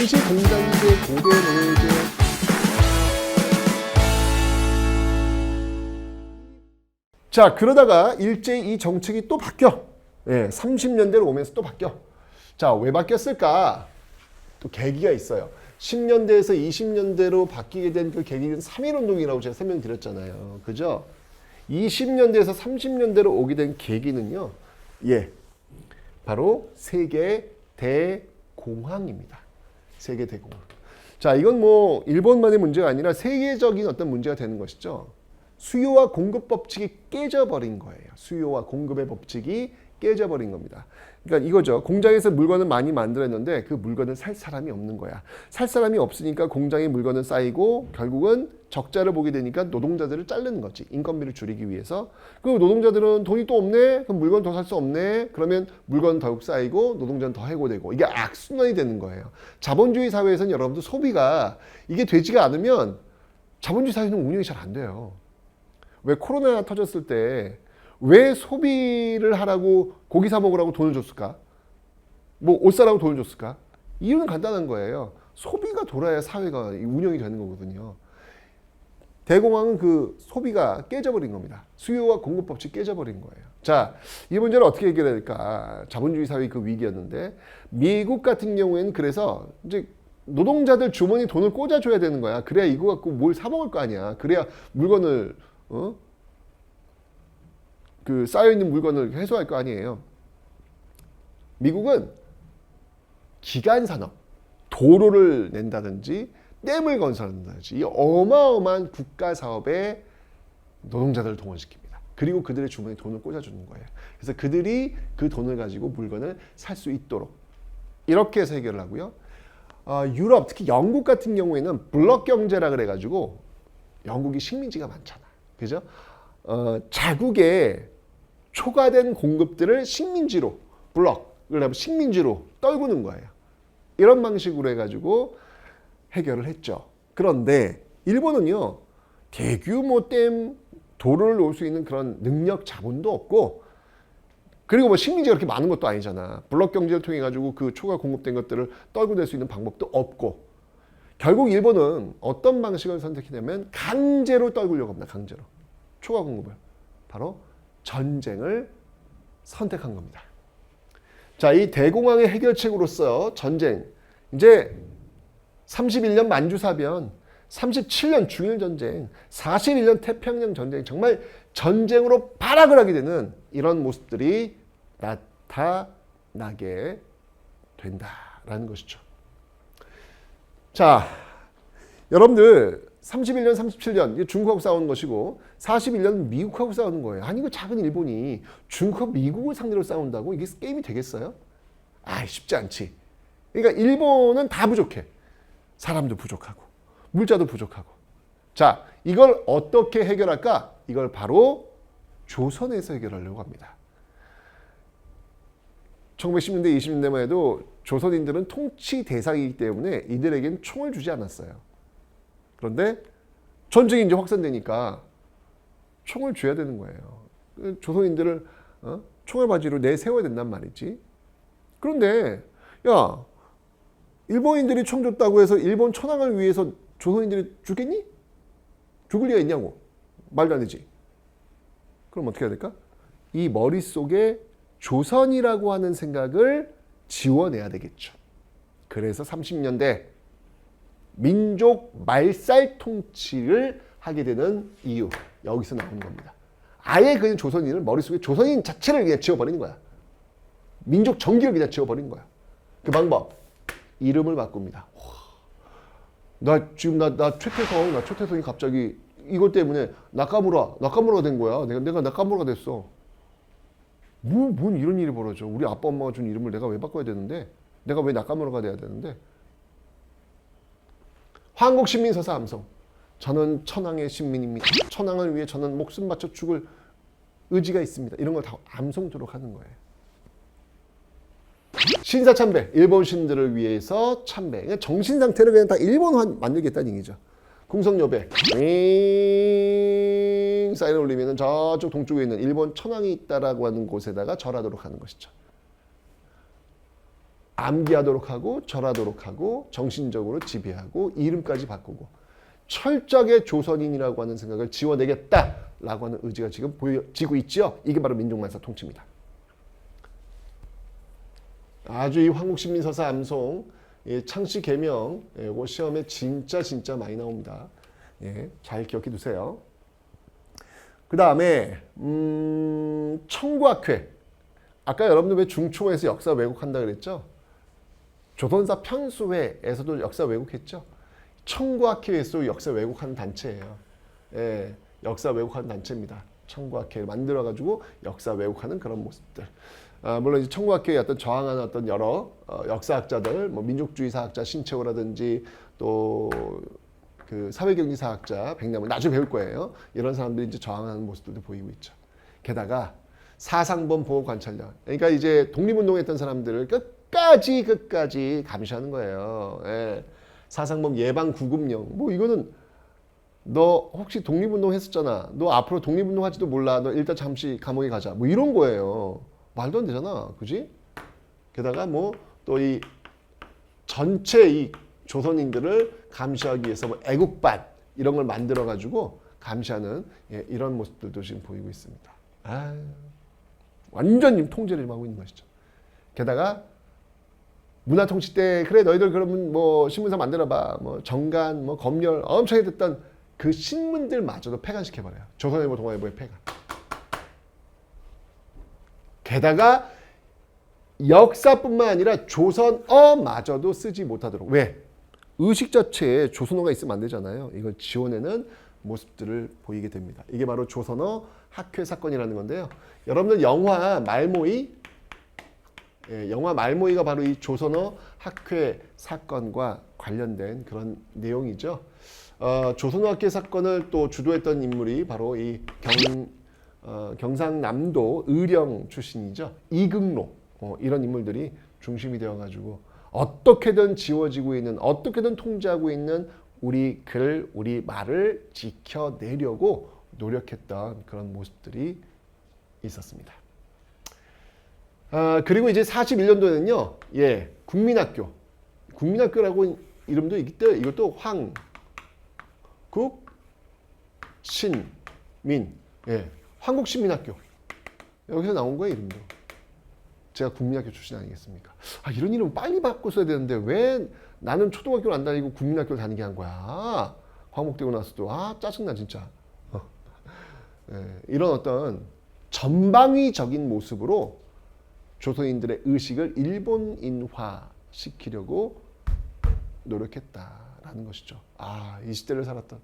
당시 공단제 고대 노예제. 자 그러다가 일제히 이 정책이 또 바뀌어. 예, 30년대로 오면서 또 바뀌어. 자 왜 바뀌었을까? 또 계기가 있어요. 10년대에서 20년대로 바뀌게 된 그 계기는 3.1운동이라고 제가 설명드렸잖아요. 그죠? 20년대에서 30년대로 오게 된 계기는요 예 바로 세계 대공황입니다 세계 대공황 자 이건 뭐 일본만의 문제가 아니라 세계적인 어떤 문제가 되는 것이죠 수요와 공급 법칙이 깨져버린 거예요. 수요와 공급의 법칙이 깨져버린 겁니다. 그러니까 이거죠. 공장에서 물건을 많이 만들었는데 그 물건을 살 사람이 없는 거야. 살 사람이 없으니까 공장에 물건은 쌓이고 결국은 적자를 보게 되니까 노동자들을 자르는 거지. 인건비를 줄이기 위해서. 그 노동자들은 돈이 또 없네? 그럼 물건 더 살 수 없네? 그러면 물건 더욱 쌓이고 노동자는 더 해고되고 이게 악순환이 되는 거예요. 자본주의 사회에서는 여러분들 소비가 이게 되지가 않으면 자본주의 사회는 운영이 잘 안 돼요. 왜 코로나 터졌을 때 왜 소비를 하라고 고기 사 먹으라고 돈을 줬을까? 뭐 옷 사라고 돈을 줬을까? 이유는 간단한 거예요. 소비가 돌아야 사회가 운영이 되는 거거든요. 대공황은 그 소비가 깨져버린 겁니다. 수요와 공급 법칙 깨져버린 거예요. 자, 이 문제를 어떻게 해결해야 될까? 자본주의 사회의 그 위기였는데 미국 같은 경우에는 그래서 이제 노동자들 주머니 돈을 꽂아줘야 되는 거야. 그래야 이거 갖고 뭘 사 먹을 거 아니야. 그래야 물건을 어? 그 쌓여 있는 물건을 해소할 거 아니에요. 미국은 기간 산업, 도로를 낸다든지 댐을 건설한다든지 이 어마어마한 국가 사업에 노동자들을 동원시킵니다. 그리고 그들의 주머니에 돈을 꽂아주는 거예요. 그래서 그들이 그 돈을 가지고 물건을 살 수 있도록 이렇게 해서 해결을 하고요. 어, 유럽 특히 영국 같은 경우에는 블록 경제라 그래가지고 영국이 식민지가 많잖아. 그죠? 어, 자국의 초과된 공급들을 식민지로 블럭을 하면 식민지로 떨구는 거예요. 이런 방식으로 해가지고 해결을 했죠. 그런데 일본은요 대규모 댐 도로를 놓을 수 있는 그런 능력 자본도 없고 그리고 뭐 식민지가 그렇게 많은 것도 아니잖아. 블록 경제를 통해 가지고 그 초과 공급된 것들을 떨궈낼 수 있는 방법도 없고 결국 일본은 어떤 방식을 선택했냐면 강제로 떨구려고 합니다. 강제로. 초과 공급을. 바로 전쟁을 선택한 겁니다. 자, 이 대공황의 해결책으로서 전쟁. 이제 31년 만주사변, 37년 중일전쟁, 41년 태평양 전쟁, 정말 전쟁으로 발악을 하게 되는 이런 모습들이 나타나게 된다라는 것이죠. 자, 여러분들 31년, 37년 이게 중국하고 싸우는 것이고 41년 미국하고 싸우는 거예요. 아니 그 작은 일본이 중국과 미국을 상대로 싸운다고 이게 게임이 되겠어요? 아, 쉽지 않지. 그러니까 일본은 다 부족해. 사람도 부족하고 물자도 부족하고. 자, 이걸 어떻게 해결할까? 이걸 바로 조선에서 해결하려고 합니다. 1910년대, 20년대만 해도 조선인들은 통치 대상이기 때문에 이들에겐 총을 주지 않았어요. 그런데 전쟁이 이제 확산되니까 총을 줘야 되는 거예요. 그 조선인들을 어? 총알 바지로 내세워야 된단 말이지. 그런데 야 일본인들이 총 줬다고 해서 일본 천황을 위해서 조선인들이 죽겠니? 죽을 리가 있냐고 말도 안 되지. 그럼 어떻게 해야 될까? 이 머릿속에 조선이라고 하는 생각을 지워내야 되겠죠. 그래서 30년대 민족 말살 통치를 하게 되는 이유 여기서 나오는 겁니다. 아예 그냥 조선인을 머릿속에 조선인 자체를 그냥 지워버리는 거야. 민족 정기를 그냥 지워버리는 거야. 그 방법 이름을 바꿉니다. 나 지금 나, 나 최태성 나 최태성이 갑자기 이것 때문에 나카무라 나카무라가 된 거야. 내가 내가 나카무라가 됐어. 뭐, 뭔 이런 일이 벌어져. 우리 아빠 엄마가 준 이름을 내가 왜 바꿔야 되는데 내가 왜 나카무라가 돼야 되는데 한국 신민서사 암송. 저는 천황의 신민입니다. 천황을 위해 저는 목숨 바쳐 죽을 의지가 있습니다. 이런 걸 다 암송토록 하는 거예요. 신사 참배, 일본 신들을 위해서 참배. 그냥 정신 상태를 그냥 다 일본화 만들겠다는 얘기죠. 궁성여배, 윙 사인을 올리면 저쪽 동쪽에 있는 일본 천황이 있다라고 하는 곳에다가 절하도록 하는 것이죠. 암기하도록 하고 절하도록 하고 정신적으로 지배하고 이름까지 바꾸고 철저하게 조선인이라고 하는 생각을 지워내겠다라고 하는 의지가 지금 보여지고 있죠. 이게 바로 민족만사 통치입니다. 아주 이 황국신민서사 암송 예, 창씨 개명 예, 시험에 진짜 진짜 많이 나옵니다. 예, 잘 기억해 두세요. 그 다음에 음, 청구학회 아까 여러분들 왜 중초에서 역사 왜곡한다 그랬죠? 조선사 편수회에서도 역사 왜곡했죠? 청구학회에서 역사 왜곡하는 단체예요. 예, 역사 왜곡하는 단체입니다. 청구학회를 만들어가지고 역사 왜곡하는 그런 모습들. 아, 물론 이제 청구학회에 어떤 저항하는 어떤 여러 어, 역사학자들, 뭐 민족주의 사학자 신채호라든지 또 그 사회경제 사학자 백남을 나중에 배울 거예요. 이런 사람들이 이제 저항하는 모습들도 보이고 있죠. 게다가 사상범 보호 관찰력. 그러니까 이제 독립운동했던 사람들을 끝 까지 끝까지 감시하는 거예요. 예. 사상범 예방 구금령. 뭐 이거는 너 혹시 독립운동 했었잖아. 너 앞으로 독립운동 할지도 몰라. 너 일단 잠시 감옥에 가자. 뭐 이런 거예요. 말도 안 되잖아. 그지? 게다가 뭐 또 이 전체 이 조선인들을 감시하기 위해서 뭐 애국반 이런 걸 만들어 가지고 감시하는 예, 이런 모습들도 지금 보이고 있습니다. 아, 완전 통제를 하고 있는 것이죠. 게다가 문화 통치 때 그래 너희들 그러면 뭐 신문사 만들어봐 뭐 정간 뭐 검열 엄청 했던 그 신문들마저도 폐간시켜 버려요. 조선일보 동아일보의 폐간. 게다가 역사뿐만 아니라 조선어마저도 쓰지 못하도록 왜 의식 자체에 조선어가 있으면 안 되잖아요. 이걸 지원하는 모습들을 보이게 됩니다. 이게 바로 조선어 학회 사건이라는 건데요. 여러분들 영화 말모이 예, 영화 말모이가 바로 이 조선어 학회 사건과 관련된 그런 내용이죠. 어, 조선어 학회 사건을 또 주도했던 인물이 바로 이 경, 어, 경상남도 의령 출신이죠. 이극로 어, 이런 인물들이 중심이 되어가지고 어떻게든 지워지고 있는 어떻게든 통제하고 있는 우리 글, 우리 말을 지켜내려고 노력했던 그런 모습들이 있었습니다. 아, 그리고 이제 41년도에는요, 예, 국민학교. 국민학교라고 이름도 때문에 이것도 황, 국, 신, 민. 예, 한국신민학교. 여기서 나온 거예요, 이름도. 제가 국민학교 출신 아니겠습니까? 아, 이런 이름 빨리 바꿨어야 되는데 왜 나는 초등학교를 안 다니고 국민학교를 다니게 한 거야? 광복되고 나서도 아 짜증나 진짜. 어. 예, 이런 어떤 전방위적인 모습으로 조선인들의 의식을 일본인화 시키려고 노력했다라는 것이죠. 아, 이 시대를 살았던.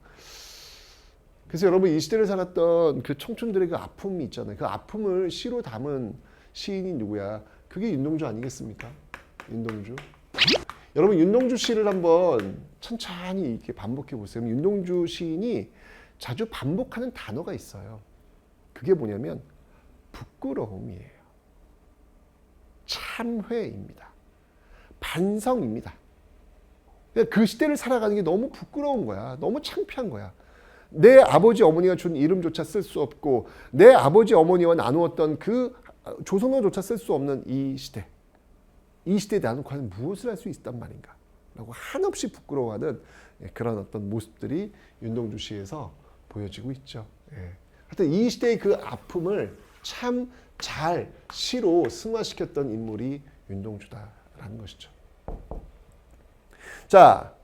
그래서 여러분 이 시대를 살았던 그 청춘들의 그 아픔이 있잖아요. 그 아픔을 시로 담은 시인이 누구야? 그게 윤동주 아니겠습니까? 윤동주. 여러분 윤동주 시를 한번 천천히 이렇게 반복해 보세요. 윤동주 시인이 자주 반복하는 단어가 있어요. 그게 뭐냐면 부끄러움이에요. 참회입니다. 반성입니다. 그 시대를 살아가는 게 너무 부끄러운 거야. 너무 창피한 거야. 내 아버지 어머니가 준 이름조차 쓸 수 없고 내 아버지 어머니와 나누었던 그 조선어조차 쓸 수 없는 이 시대. 이 시대에 나는 과연 무엇을 할 수 있단 말인가? 라고 한없이 부끄러워하는 예, 그런 어떤 모습들이 윤동주 시에서 보여지고 있죠. 예. 하여튼 이 시대의 그 아픔을 참 잘 시로 승화시켰던 인물이 윤동주다라는 것이죠. 자,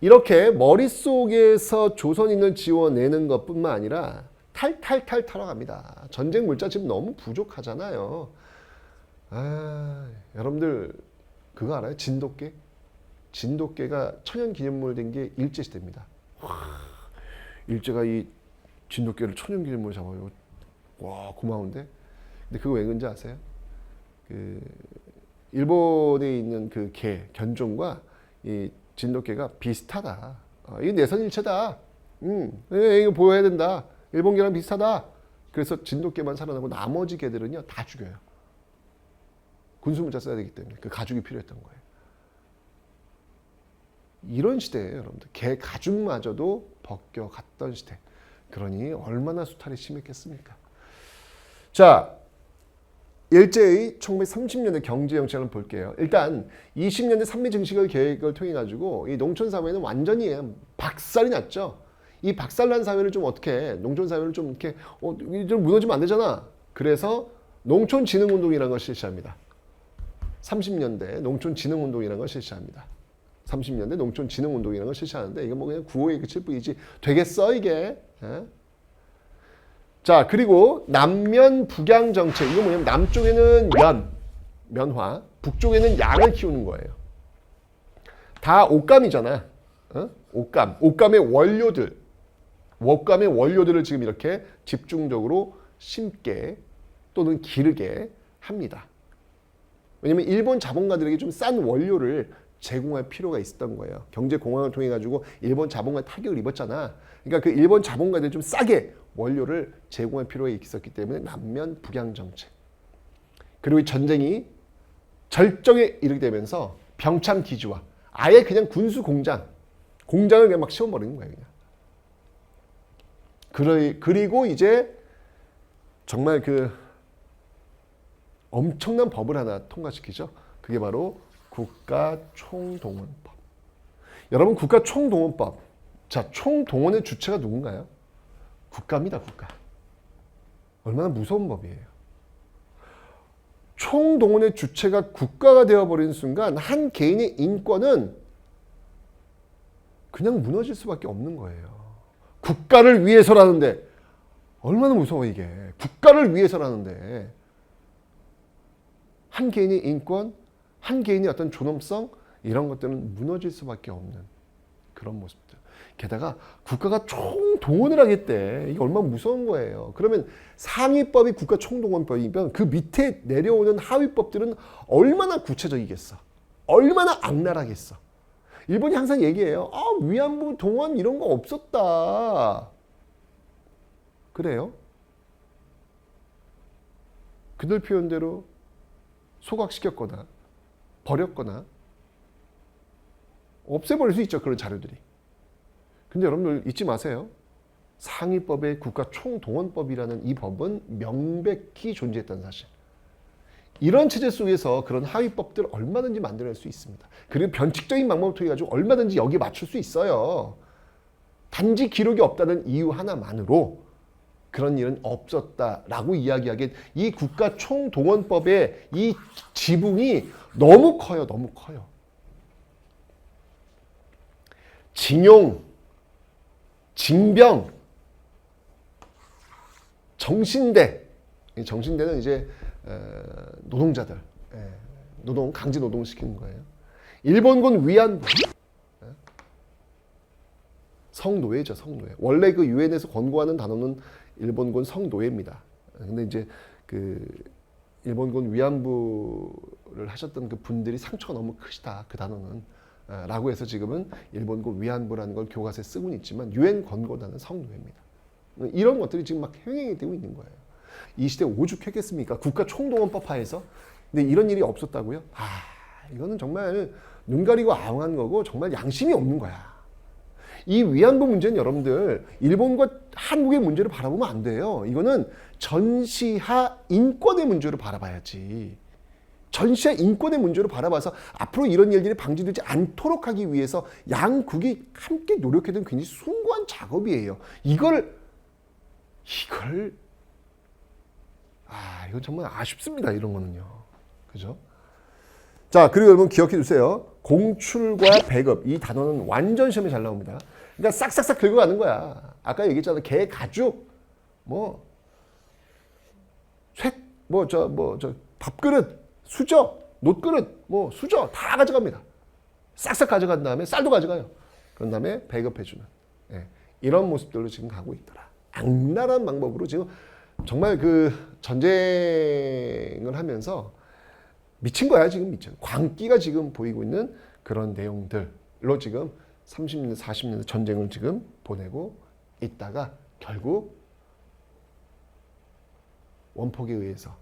이렇게 머릿속에서 조선인을 지워내는 것뿐만 아니라 탈탈탈 털어갑니다. 전쟁 물자 지금 너무 부족하잖아요. 아, 여러분들 그거 알아요? 진돗개? 진돗개가 천연 기념물 된 게 일제 시대입니다. 일제가 이 진돗개를 천연 기념물 잡아요. 와 고마운데. 근데 그거 왜 그런지 아세요? 그 일본에 있는 그 개 견종과 이 진돗개가 비슷하다. 어, 이 내선일체다. 음, 예, 이거 보여야 된다. 일본 개랑 비슷하다. 그래서 진돗개만 살아나고 나머지 개들은요 다 죽여요. 군수문자 써야 되기 때문에 그 가죽이 필요했던 거예요. 이런 시대예요, 여러분들. 개 가죽마저도 벗겨갔던 시대. 그러니 얼마나 수탈이 심했겠습니까? 자, 일제의 1930년대 경제 정책을 볼게요. 일단 20년대 삼미 증식을 계획을 통해 가지고 이 농촌 사회는 완전히 박살이 났죠. 이 박살난 사회를 좀 어떻게 농촌 사회를 좀 이렇게 어, 좀 무너지면 안 되잖아. 그래서 농촌 진흥 운동이라는 걸 실시합니다. 30년대 농촌 진흥 운동이라는 걸 실시합니다. 30년대 농촌 진흥 운동이라는 걸 실시하는데 이거 뭐 그냥 구호에 그칠 뿐이지 되겠어 이게. 예? 자 그리고 남면 북양 정책 이거 뭐냐면 남쪽에는 면 면화 북쪽에는 양을 키우는 거예요. 다 옷감이잖아. 어? 옷감 옷감의 원료들 옷감의 원료들을 지금 이렇게 집중적으로 심게 또는 기르게 합니다. 왜냐면 일본 자본가들에게 좀 싼 원료를 제공할 필요가 있었던 거예요. 경제 공황을 통해 가지고 일본 자본가 타격을 입었잖아. 그러니까 그 일본 자본가들 좀 싸게 원료를 제공할 필요가 있었기 때문에 남면 북양 정책. 그리고 이 전쟁이 절정에 이르게 되면서 병참 기지화 아예 그냥 군수 공장 공장을 그냥 막 씌워버리는 거예요. 그냥. 그리고 이제 정말 그 엄청난 법을 하나 통과시키죠. 그게 바로 국가총동원법. 여러분 국가총동원법. 자, 총동원의 주체가 누군가요? 국가입니다, 국가. 얼마나 무서운 법이에요. 총동원의 주체가 국가가 되어버린 순간 한 개인의 인권은 그냥 무너질 수밖에 없는 거예요. 국가를 위해서라는데 얼마나 무서워 이게. 국가를 위해서라는데 한 개인의 인권, 한 개인의 어떤 존엄성 이런 것들은 무너질 수밖에 없는 그런 모습들. 게다가 국가가 총동원을 하겠대. 이게 얼마나 무서운 거예요. 그러면 상위법이 국가 총동원법이면 그 밑에 내려오는 하위법들은 얼마나 구체적이겠어. 얼마나 악랄하겠어. 일본이 항상 얘기해요. 아, 위안부 동원 이런 거 없었다. 그래요? 그들 표현대로 소각시켰거나 버렸거나 없애버릴 수 있죠. 그런 자료들이. 근데 여러분들 잊지 마세요. 상위법의 국가 총동원법이라는 이 법은 명백히 존재했다는 사실. 이런 체제 속에서 그런 하위법들 얼마든지 만들어낼 수 있습니다. 그리고 변칙적인 방법을 통해 가지고 얼마든지 여기에 맞출 수 있어요. 단지 기록이 없다는 이유 하나만으로 그런 일은 없었다라고 이야기하기엔 이 국가 총동원법의 이 지붕이 너무 커요. 너무 커요. 징용, 징병, 정신대. 이 정신대는 이제 에, 노동자들, 예, 노동 강제 노동 시키는 거예요. 일본군 위안부, 예. 성노예죠, 성노예. 원래 그 유엔에서 권고하는 단어는 일본군 성노예입니다. 근데 이제 그 일본군 위안부를 하셨던 그 분들이 상처가 너무 크시다 그 단어는 아, 라고 해서 지금은 일본군 위안부라는 걸 교과서에 쓰고는 있지만 유엔 권고단은 성노예입니다. 이런 것들이 지금 막 행행이 되고 있는 거예요. 이 시대 오죽했겠습니까? 국가 총동원법 하에서. 근데 이런 일이 없었다고요? 아, 이거는 정말 눈 가리고 아웅한 거고 정말 양심이 없는 거야. 이 위안부 문제는 여러분들 일본과 한국의 문제를 바라보면 안 돼요. 이거는 전시하 인권의 문제로 바라봐야지. 전시하 인권의 문제로 바라봐서 앞으로 이런 일들이 방지되지 않도록 하기 위해서 양국이 함께 노력해야 굉장히 숭고한 작업이에요. 이걸 이걸 아 이건 정말 아쉽습니다. 이런 거는요. 그죠? 자 그리고 여러분 기억해 두세요. 공출과 배급 이 단어는 완전 시험에 잘 나옵니다. 그러니까 싹싹싹 긁어가는 거야. 아까 얘기했잖아. 개, 가죽, 뭐, 쇠, 뭐, 저, 뭐, 저, 밥그릇, 수저, 놋그릇, 뭐, 수저 다 가져갑니다. 싹싹 가져간 다음에 쌀도 가져가요. 그런 다음에 배급해주는. 예, 이런 모습들로 지금 가고 있더라. 악랄한 방법으로 지금 정말 그 전쟁을 하면서 미친 거야, 지금 미친. 광기가 지금 보이고 있는 그런 내용들로 지금 30년, 40년 전쟁을 지금 보내고 있다가 결국 원폭에 의해서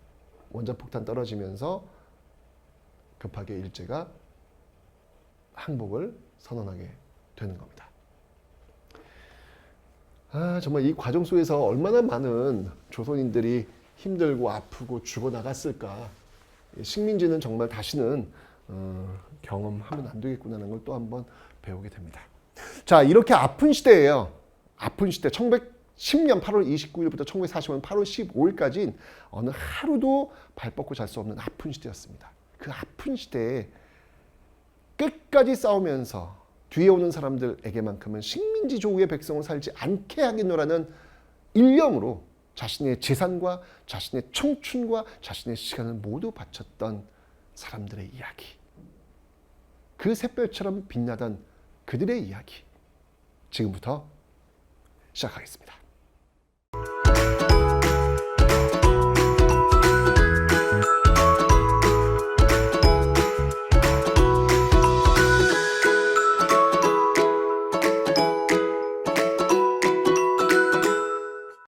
원자폭탄 떨어지면서 급하게 일제가 항복을 선언하게 되는 겁니다. 아, 정말 이 과정 속에서 얼마나 많은 조선인들이 힘들고 아프고 죽어나갔을까. 식민지는 정말 다시는 어, 경험하면 안 되겠구나라는 걸 또 한번 배우게 됩니다. 자, 이렇게 아픈 시대예요. 아픈 시대 1910년 8월 29일부터 1940년 8월 15일까지는 어느 하루도 발 뻗고 잘 수 없는 아픈 시대였습니다. 그 아픈 시대에 끝까지 싸우면서 뒤에 오는 사람들에게만큼은 식민지 조국의 백성을 살지 않게 하겠노라는 일념으로 자신의 재산과 자신의 청춘과 자신의 시간을 모두 바쳤던 사람들의 이야기. 그 샛별처럼 빛나던 그들의 이야기. 지금부터 시작하겠습니다.